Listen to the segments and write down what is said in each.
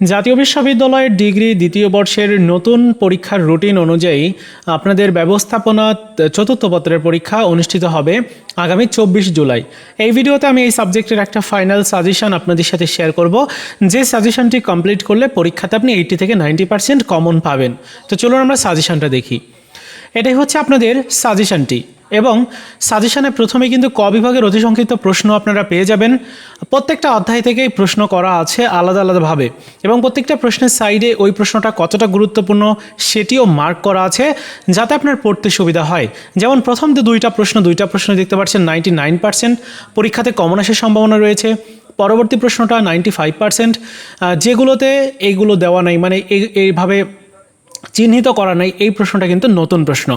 জাতীয় বিশ্ববিদ্যালয়ের ডিগ্রি দ্বিতীয় বর্ষের নতুন পরীক্ষার রুটিন অনুযায়ী আপনাদের ব্যবস্থাপনা চতুর্থ পত্রের পরীক্ষা অনুষ্ঠিত হবে আগামী চব্বিশ জুলাই। এই ভিডিওতে আমি এই সাবজেক্টের একটা ফাইনাল সাজেশন আপনাদের সাথে শেয়ার করব। যে সাজেশনটি কমপ্লিট করলে পরীক্ষাতে আপনি এইটি থেকে নাইনটি পার্সেন্ট কমন পাবেন। তো চলুন আমরা সাজেশনটা দেখি। এটাই হচ্ছে আপনাদের সাজেশনটি এবং সাজেশনে প্রথমে কিন্তু ক বিভাগের অতি সংক্ষিপ্ত প্রশ্ন আপনারা পেয়ে যাবেন। প্রত্যেকটা অধ্যায় থেকেই প্রশ্ন করা আছে আলাদা আলাদাভাবে এবং প্রত্যেকটা প্রশ্নের সাইডে ওই প্রশ্নটা কতটা গুরুত্বপূর্ণ সেটিও মার্ক করা আছে যাতে আপনার পড়তে সুবিধা হয়। যেমন প্রথম যে দুইটা প্রশ্ন দুইটা প্রশ্ন দেখতে পাচ্ছেন নাইনটি নাইন পার্সেন্ট, পরীক্ষাতে কমন আসার সম্ভাবনা রয়েছে, পরবর্তী প্রশ্নটা নাইনটি ফাইভ পার্সেন্ট যেগুলোতে এইগুলো দেওয়া নাই মানে এই- এইভাবে চিহ্নিত করা নাই, এই প্রশ্নটা কিন্তু নতুন প্রশ্ন।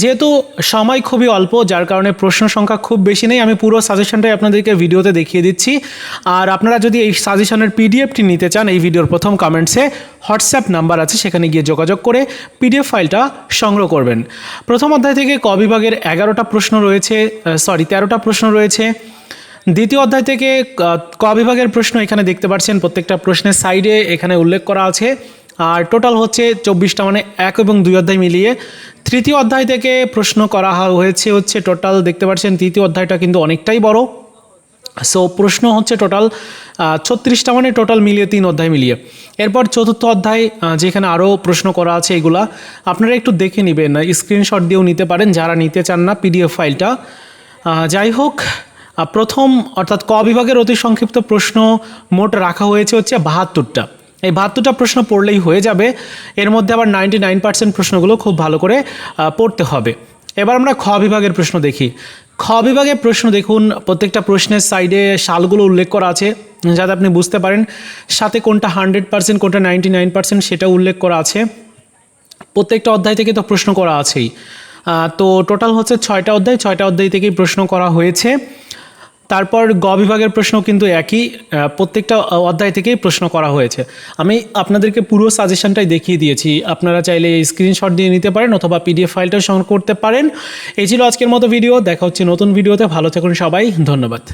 যেহেতু সময় খুবই অল্প, যার কারণে প্রশ্ন সংখ্যা খুব বেশি নেই, আমি পুরো সাজেশনটাই আপনাদেরকে ভিডিওতে দেখিয়ে দিচ্ছি। আর আপনারা যদি এই সাজেশনের পিডিএফটি নিতে চান, এই ভিডিওর প্রথম কমেন্টসে হোয়াটসঅ্যাপ নাম্বার আছে, সেখানে গিয়ে যোগাযোগ করে পিডিএফ ফাইলটা সংগ্রহ করবেন। প্রথম অধ্যায় থেকে ক বিভাগের এগারোটা প্রশ্ন রয়েছে সরি তেরোটা প্রশ্ন রয়েছে। দ্বিতীয় অধ্যায় থেকে ক বিভাগের প্রশ্ন এখানে দেখতে পাচ্ছেন, প্রত্যেকটা প্রশ্নের সাইডে এখানে উল্লেখ করা আছে। আর টোটাল হচ্ছে চব্বিশটা মানে এক এবং দুই অধ্যায় মিলিয়ে তৃতীয় অধ্যায় থেকে প্রশ্ন করা হয়েছে হচ্ছে টোটাল, দেখতে পাচ্ছেন তৃতীয় অধ্যায়টা কিন্তু অনেকটাই বড়। সো প্রশ্ন হচ্ছে টোটাল ছত্রিশটা মানে টোটাল মিলিয়ে তিন অধ্যায় মিলিয়ে। এরপর চতুর্থ অধ্যায় যেখানে আরও প্রশ্ন করা আছে এগুলা, আপনারা একটু দেখে নেবেন স্ক্রিনশট দিয়েও নিতে পারেন যারা নিতে চান না পিডিএফ ফাইলটা। যাই হোক প্রথম, অর্থাৎ ক বিভাগের অতি সংক্ষিপ্ত প্রশ্ন মোট রাখা হয়েছে হচ্ছে বাহাত্তরটা। এই বাহাত্তরটা প্রশ্ন পড়লেই হয়ে যাবে। এর মধ্যে আবার নাইনটি নাইন পার্সেন্ট প্রশ্নগুলো খুব ভালো করে পড়তে হবে। এবার আমরা খ বিভাগের প্রশ্ন দেখি। খ বিভাগের প্রশ্ন দেখুন, প্রত্যেকটা প্রশ্নের সাইডে সালগুলো উল্লেখ করা আছে, যাতে আপনি বুঝতে পারেন সাথে কোনটা হান্ড্রেড পার্সেন্ট কোনটা নাইনটি নাইন পার্সেন্ট সেটা উল্লেখ করা আছে। প্রত্যেকটা অধ্যায় থেকে তো প্রশ্ন করা আছেই। তো টোটাল হচ্ছে ছয়টা অধ্যায় ছয়টা অধ্যায় থেকেই প্রশ্ন করা হয়েছে। তারপর গ বিভাগের প্রশ্ন কিন্তু একই প্রত্যেকটা অধ্যায় থেকেই প্রশ্ন করা হয়েছে। আমি আপনাদেরকে পুরো সাজেশনটাই দেখিয়ে দিয়েছি। আপনারা চাইলে স্ক্রিনশট দিয়ে নিতে পারেন অথবা পিডিএফ ফাইলটা সংগ্রহ করতে পারেন। এই ছিল আজকের মতো ভিডিও দেখা হচ্ছে নতুন ভিডিওতে ভালো থাকুন সবাই। ধন্যবাদ।